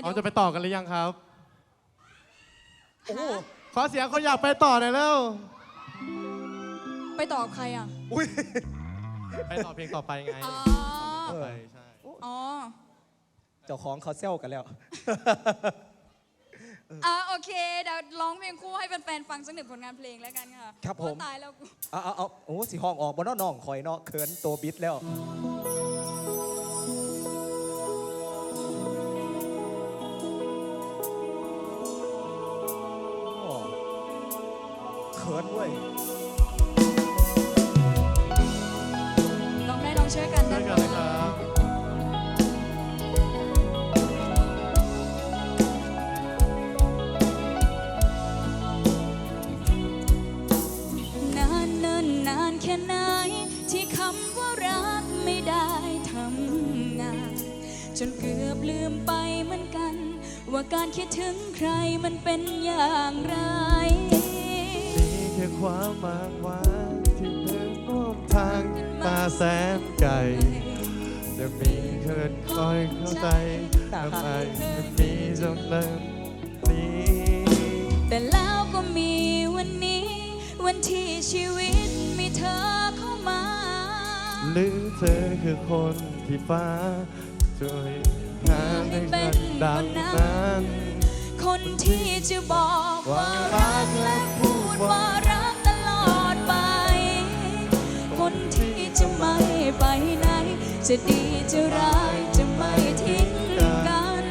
เดี๋เรายวจะไปต่อกันหรือยังครับ โอ้โหขอเสียงคนอยากไปต่อหน่อยเร็ว ไปต่อกับใครอะ อุ้ยไปต่อเพลงต่อไปไงอ๋อ ต่อไปใช่ อ๋อเจ้าของเขาเซลกันแล้ว อะโอเคเดี๋ยวร้องเพลงคู่ให้แฟนๆฟังสักหนึ่งผลงานเพลงแล้วกันค่ะครับผม โอ้ตายแล้วกู เอาเอาเอาโอ้สีห้องออกบนน้องคอยเนาะเขินตัวบิดแล้ว ขินเว้ยร้องได้ลองช่วยกันช่วนะยกันเลยครับ นานเนินนานแค่ไหน ที่คำว่ารักไม่ได้ทำงาน จนเกือบลืมไปเหมือนกัน ว่าการคิดถึงใครมันเป็นอย่างไร ค่ความมางหวานที่เดินร่วมทางตาแสนไกลจะมีเคินคอยเข้าใจทำไมมันมีจนเริ่มนี้ แต่แล้วก็มีวันนี้ วันที่ชีวิตมีเธอเข้ามา หรือเธอคือคนที่ฟ้าช่วยหาให้ฉันดังนั้น คนที่จะบอกว่ารักและ จะดีจะร้ายจะไม่ทิ้งกัน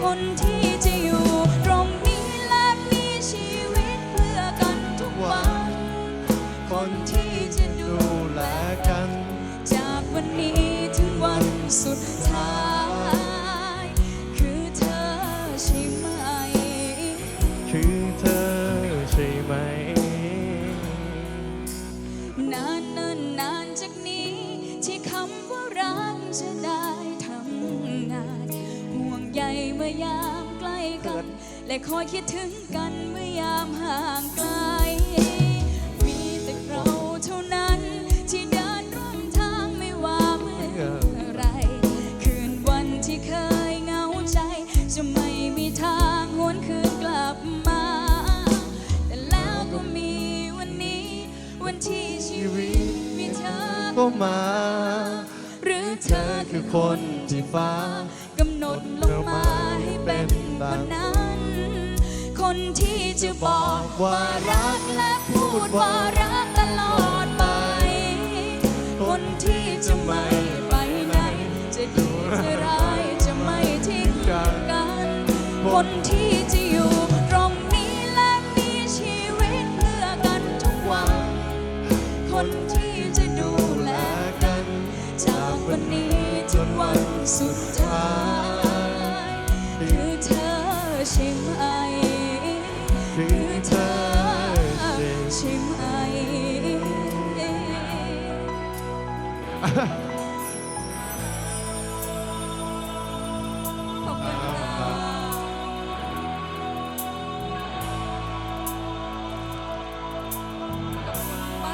คนที่จะอยู่ตรงนี้และมีชีวิตเพื่อกันทุกวัน คนที่จะดูแลกัน จากวันนี้ถึงวันสุดท้าย และคอยคิดถึงกันเมื่อยามห่างไกล มีแต่เราเท่านั้นที่เดินร่วมทางไม่ว่าเมื่อไหรคืนวันที่เคยเหงาใจ จะไม่มีทางหวนคืนกลับมา แต่แล้วก็มีวันนี้ วันที่ชีวิตมีเธอก็มา หรือเธเธออคืคืออคคนนที่ฟ้ากำหนดลงมาให้เป็นคนนั้น คนที่จะบอกว่ารักและพูดว่ารักตลอดไป คนที่จะไม่ไปไหน จะดีจะร้ายจะไม่ทิ้งกัน คนที่จะอยู่ตรงนี้และมีชีวิตเพื่อกันทุกวัน คนที่จะดูแลกัน จากวันนี้ถึงวันสุดท้าย ขอบคุณค่ะ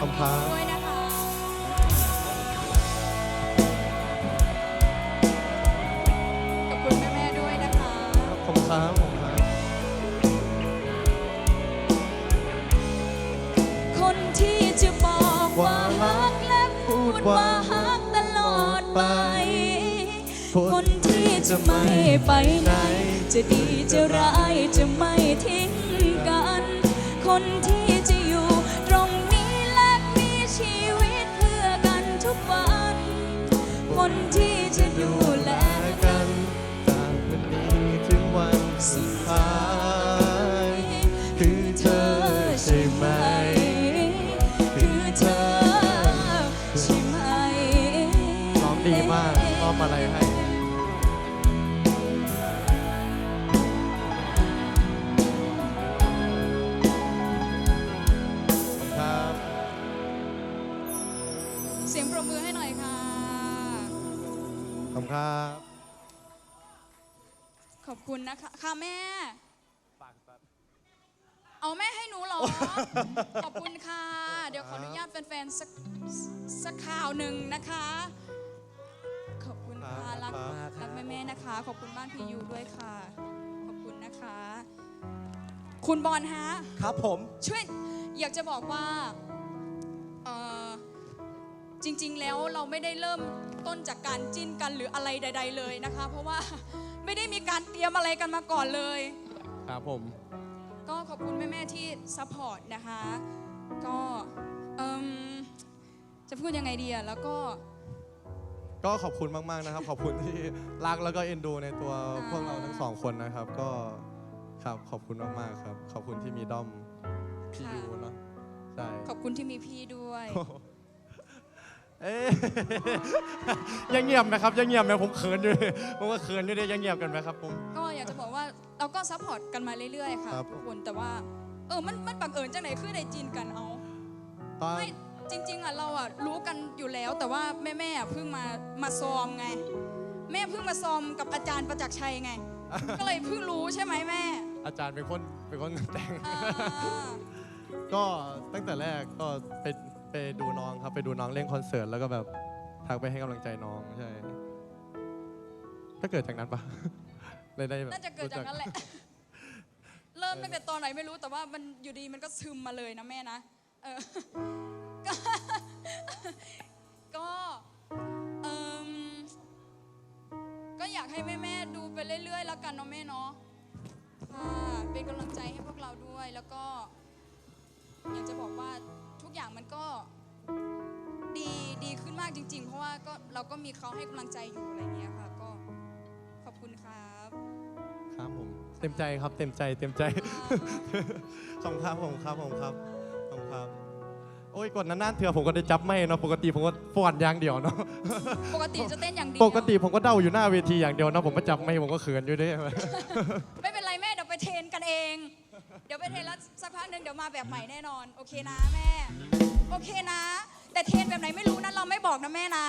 ขอบคุณบ้านนี้ด้วยนะคะ จะไม่ไปไหน จะดีจะร้ายจะไม่ทิ้งกัน คนที่จะอยู่ตรงนี้และมีชีวิตเพื่อกันทุกวัน คนที่ ให้หน่อยค่ะ ขอบคุณครับ ขอบคุณนะคะ ค่ะแม่ เอาแม่ให้หนูเหรอ ขอบคุณค่ะ เดี๋ยวขออนุญาตแฟนๆสักสักข่าวหนึ่งนะคะ ขอบคุณค่ะค่ะรักครับรักแม่ๆนะคะ ขอบคุณบ้านพียูด้วยค่ะ ขอบคุณนะคะ คุณบอลฮะ ครับผม ช่วยอยากจะบอกว่าเอ่อ จริง ๆ แล้วเราไม่ได้เริ่มต้นจากการจิ้นกันหรืออะไรใด ๆ เลยนะคะ เพราะว่าไม่ได้มีการเตรียมอะไรกันมาก่อนเลย ครับผม ก็ขอบคุณแม่ ๆ ที่ซัพพอร์ตนะคะ ก็เอิ่มจะพูดยังไงดีอะแล้วก็ ก็ขอบคุณมากๆนะครับ ขอบคุณที่รักแล้วก็เอ็นดูในตัวอ่าพวกเราทั้งสองคนนะครับ ก็ครับขอบคุณมากๆครับ ขอบคุณที่มีด้อมพียูเนาะใช่ขอบคุณที่มีพี่ด้วย เอ๊ะยังเงียบนะครับยังเงียบนะผมเขินอยู่ผมว่าเขินอยู่เลยยังเงียบกันไหมครับผม ก็อยากจะบอกว่าเราก็ซัพพอร์ตกันมาเรื่อยๆค่ะครับ ทุกคนแต่ว่าเออมันมันบังเอิญจังไหนคือได้จีนกันเอาตอนไม่จริง ๆอะเราอะรู้กันอยู่แล้ว แต่ว่าแม่แม่ๆอะเพิ่งมามาซ้อมไง แม่เพิ่งมาซ้อมกับอาจารย์ประจักษ์ชัยไง ก็เลยเพิ่งรู้ใช่ไหมแม่อาจารย์เป็นคนเป็นคนแต่ง อ่าก็ตั้งแต่แรกก็ไป ไปดูน้องครับไปดูน้องเล่นคอนเสิร์ตแล้วก็แบบทักไปให้กำลังใจน้องใช่ก็เกิดจากนั้นปะเลยได้แบบน่าจะเกิดจากนั้นแหละ เริ่มตั้งแต่ตอนไหนไม่รู้แต่ว่ามันอยู่ดีมันก็ซึมมาเลยนะแม่นะเออก็ก็เอิ่มก็อยากให้แม่ๆดูไปเรื่อยๆแล้วกันเนาะแม่เนาะค่ะเป็นกำลังใจให้พวกเราด้วยแล้วก็อยากจะบอกว่าทุ กอย่างมันก็ดีดีขึ้นมากจริง ๆ เพราะว่าก็เราก็มีเขาให้กำลังใจอยู่อะไรอย่างเงี้ยค่ะ ก็ขอบคุณครับ ครับผมเต็มใจครับเต็มใจเต็มใจ ขอบคุณครับผมครับผมครับขอบคุณครับ โอ้ยกดนานๆเถื่อผมก็ได้จับไม่เนาะปกติผมก็ฟ้อนอย่างเดียวเนาะปกติจะเต้นอย่างเดียวปกติผมก็เด้าอยู่หน้าเวทีอย่างเดียวเนาะผมก็จับไม่ผมก็เขินอยู่ด้วย ดี๋ยวไปเทรนแล้วสักพักหนึ่งเดี๋ยวมาแบบใหม่แน่นอน โอเคนะแม่ โอเคนะ แต่เทรนแบบไหนไม่รู้นะเราไม่บอกนะแม่นะ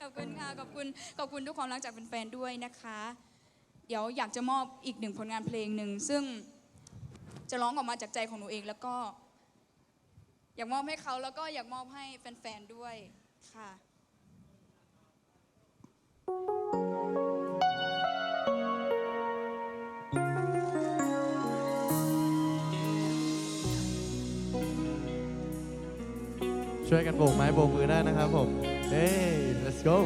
ขอบคุณค่ะ ขอบคุณขอบคุณทุกความรักจากแฟนๆด้วยนะคะ เดี๋ยวอยากจะมอบอีกหนึ่งผลงานเพลงหนึ่งซึ่งจะร้องออกมาจากใจของหนูเองแล้วก็ อยากมอบให้เขาแล้วก็อยากมอบให้แฟนๆด้วยค่ะ ช่วยกันโบกไม้โบกมือได้นะครับผม เฮ้ย let's go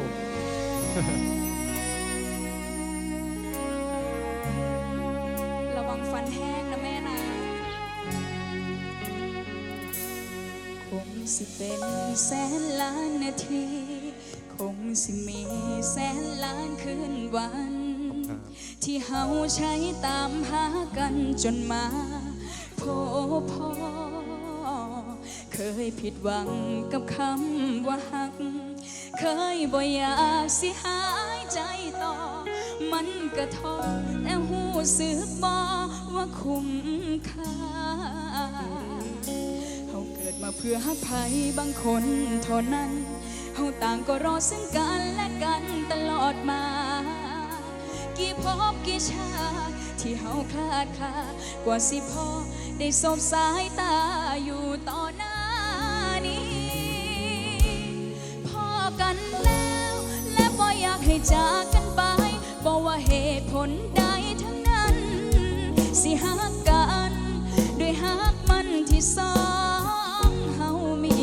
ระวังฟันแห้งนะแม่นะ คงสิเป็นแสนล้านนาที คงสิมีแสนล้านคืนวัน ที่เฮาใช้ตามหากันจนมาพบพอ ยผิดหวังกับคำว่าหัก เคยบ่อยากสิหายใจต่อ มันกระทอแต่หูสึกบ่ว่าคุ้มค่าเขาเกิดมาเพื่อหักภัยบางคนเท่านั้นเขาต่างก็รอซึ่งกันและกันตลอดมา กี่พบกี่ชาที่เฮาคลาดคากว่าสิพอได้สบสายตาอยู่ต่อหน้า จากกันไปบอกว่าเหตุผลใดทั้งนั้น สิหักกันด้วยหักมันที่สองเฮามี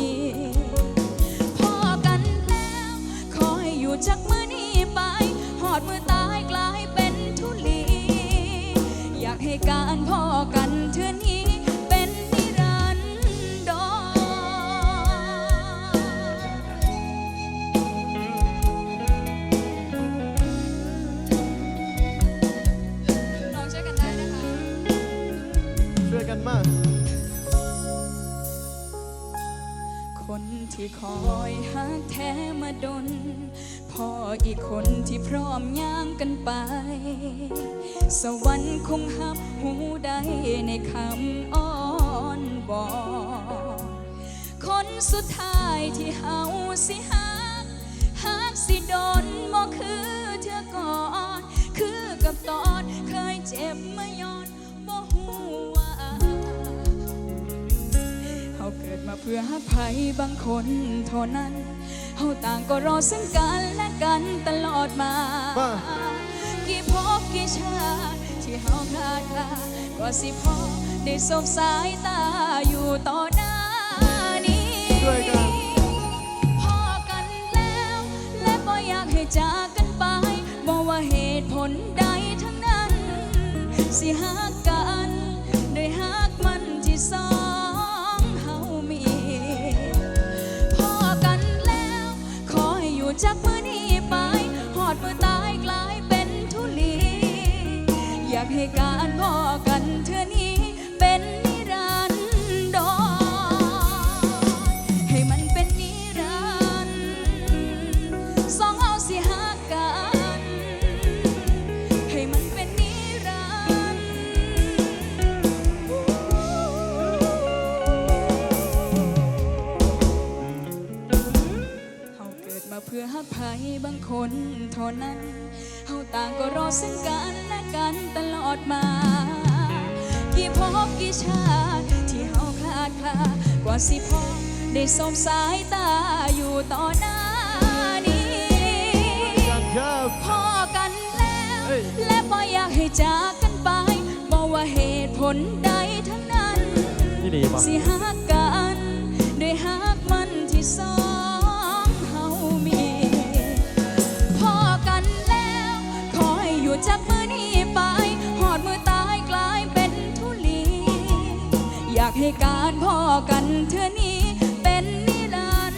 พอกันแล้วขอให้อยู่จากมือนี้ไปหอดมือตายกลายเป็นทุลี อยากให้การพอกันเทื่อนี้ คนที่คอยหักแท้มาดนพออีกคนที่พร้อมย่างกันไป สวรรค์คงหับหูได้ในคำอ้อนบอนคนสุดท้ายที่เฮาสิหักหักสิโดนบ่คือ มาเพื่อหักภัยบางคนเท่านั้นเฮาต่างก็รอซึ่งกันและกันตลอดมามากี่ภพกี่ชาติที่เฮาคลาดคลาก็สิพอได้สบสายตาอยู่ต่อหน้านี้ด้วยกัน พอกันแล้ว และบ่อยากให้จากกันไปบอกว่าเหตุผลใดทั้งนั้น สิหักกันด้วยหักมันที่สอง จากมือนี้ไปหอดมือตายกลายเป็นทุลี อยากให้การพ่อกัน มาเพื่อฮักไผบางคนเท่านั้นเฮาต่างก็รอซึ่งกันและกันตลอดมา กี่ภพกี่ชาติที่เฮาคลาดคลากว่าสิพอได้สบสายตาอยู่ต่อหน้านี้กันครับพอกันแล้วเฮ้ยและบ่อยากให้จากกันไปบอกว่าเหตุผลใดทั้งนั้นนี่ดีป่ะสิหัก กให้การพอกันเธอนี้เป็นนิรัน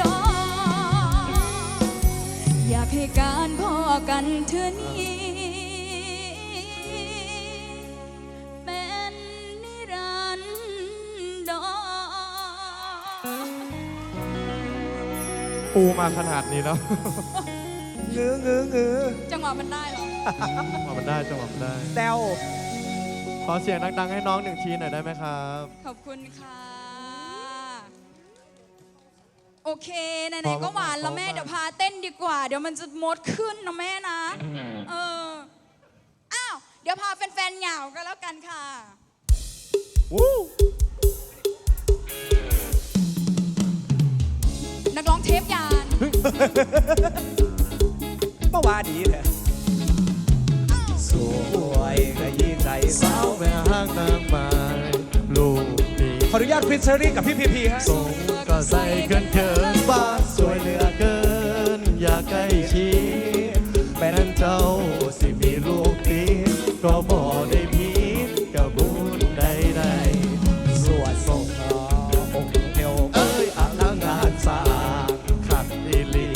ดรอยากให้การพอกันเธอนี้เป็นนิรันดรปูมาขนาดนี้แล้วงื้องื้องื้อจังหวะมันได้เหรอ จังหวะมันได้จังหวะมันได้แต้ว ขอเสียงดังๆ ให้น้องหนึ่งทีหน่อยได้ไหมครับ ขอบคุณค่ะ โอเคไหพนอๆก็หวานแล้วพอแม่มากเดี๋ยวพาเต้นดีกว่า เดี๋ยวมันจะมดขึ้นนะแม่นะ เออ อ้าว เดี๋ยวพาแฟนๆเหงากันแล้วกันค่ะวู้นักร้องเทปยาน ก็ว่าดีแหละสวยขยี้ ใจเศร้าแม่ห้างนางไม้ลูกนี้ขออนุญาตพิชเชอรี่กับพี่พีพีฮะทรงก็ใส่เกินเกินบ้านสวยเหลือเกิน อยากใกล้ชิดแม่นั้นเจ้าสิมีลูกตีก็บ่ได้พีดกับบุญใดๆสวดส่งองค์เดียวเอ้ยอาลังงานสร้างขัดอีหลี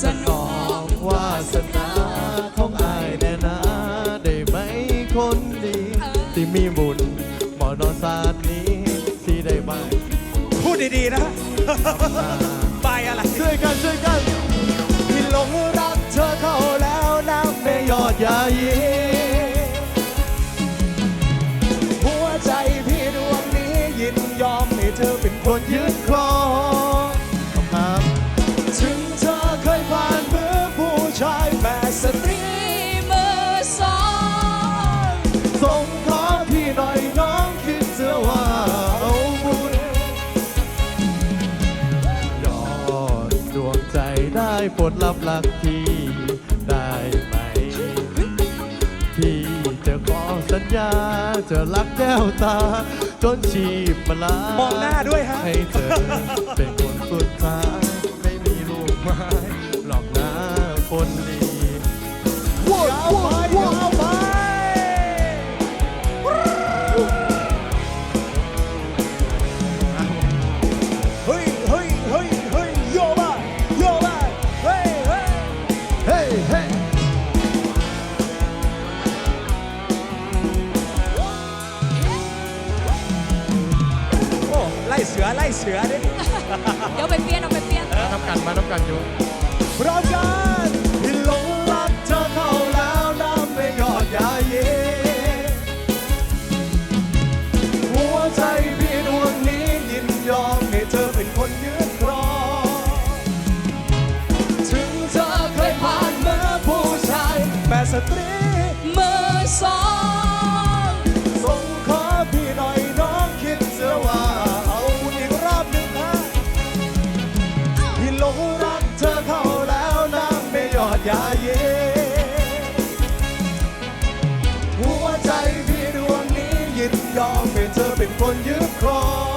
สนองวาสนา ดดีๆนะไปอะไรช่วยกันช่วยกันที่หลงรักเธอเข้าแล้วน้ำไม่ยอดยายีหัวใจพี่ดวงนี้ยินยอมให้เธอเป็นคนยึดครองถึงเธอเคยผ่านมือผู้ชายแม่สตรี ปรดรับหลักพี่ได้ไหม พี่จะขอสัญญาจะรักแก้วตา จนชีพมาลามองหน้าด้วยฮะ ให้เธอเป็นคนสุดท้ายไม่มีลูกไม้หลอกหน้าคนดียาวไปยาว เดี๋ยวไปเปลี่ยนเอาไปเปลี่ยน น้ำกันมาน้ำกันอยู่พร้อมกันที่หลงรักเธอเข้าแล้วน้ำไม่ยอดยาเย็นหัวใจพี่ดวงนี้ยินยอมให้เธอเป็นคนยืนครอง ถึงเธอเคยผ่านเมื่อผู้ชายแม่สตรี มือสอง ยอมให้เธอเป็นคนยึดครอง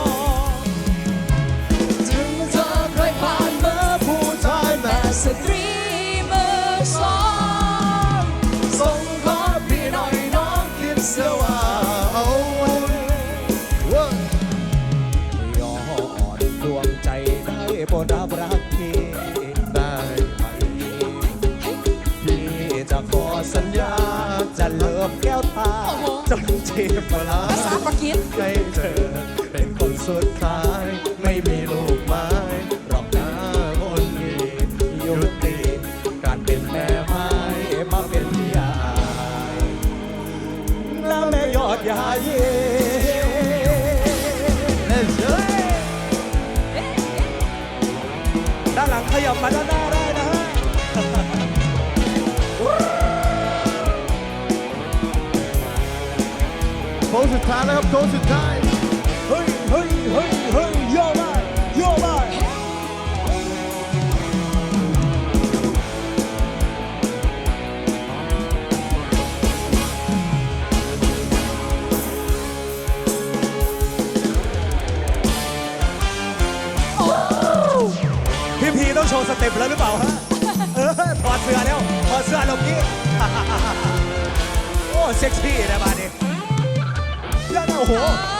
จนเจ็บเวลาภาษาปากีสให้เธอเป็นคนสุดท้าย ไม่มีลู ค้งสุดท้าแล้วครับโค้งสุดท้าย เฮ้ยเฮ้ยเฮ้ยเฮ้ยโยมาโยมาพี่พีต้องโชว์สเต็ปแล้วหรือเปล่าฮะ เออถอดเสื้อแล้วถอดเสื้อลงนี้ โอ้ เซ็กซี่นะมาดิเดี๋ยวนะโอ้ ม